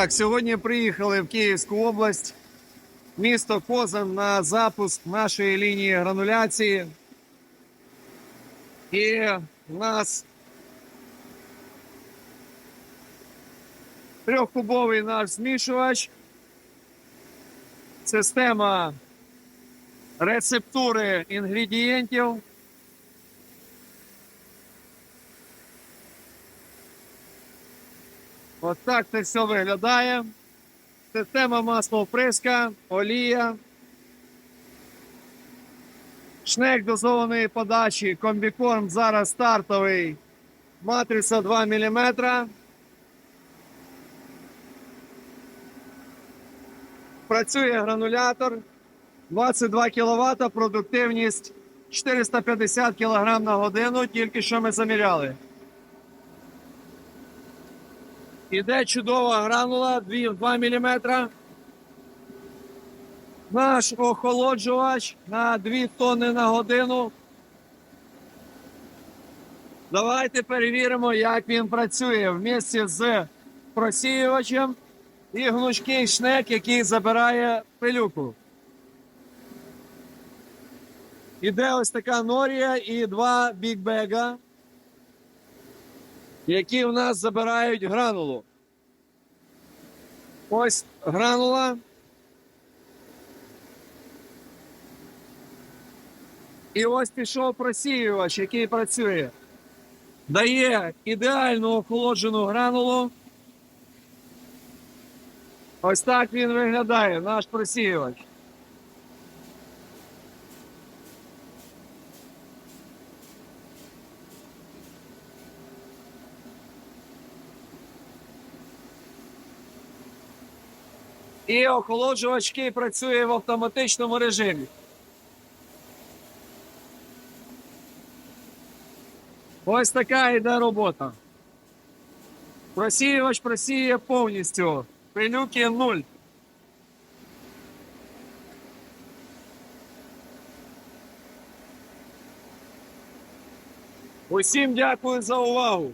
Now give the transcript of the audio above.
Так, сьогодні приїхали в Київську область, місто Козан на запуск нашої лінії грануляції. І в нас трьохкубовий наш змішувач, система рецептури інгредієнтів. Ось так це все виглядає. Система масловприска, олія. Шнек дозованої подачі, комбікорм зараз стартовий. Матриця 2 мм. Працює гранулятор 22 кВт, продуктивність 450 кг на годину, тільки що ми заміряли. Іде чудова гранула 2, 2 мм. Наш охолоджувач на 2 тонни на годину. Давайте перевіримо, як він працює в місці з просіювачем і гнучкий шнек, який забирає пилюку. Іде ось така норія і два бікбега які в нас забирають гранулу. Ось гранула. І ось пішов просіювач, який працює. Дає ідеально охолоджену гранулу. Ось так він виглядає, наш просіювач. І охолоджувач який працює в автоматичному режимі. Ось така йде робота. Просіювач просіє повністю. Пилюки нуль. Усім дякую за увагу.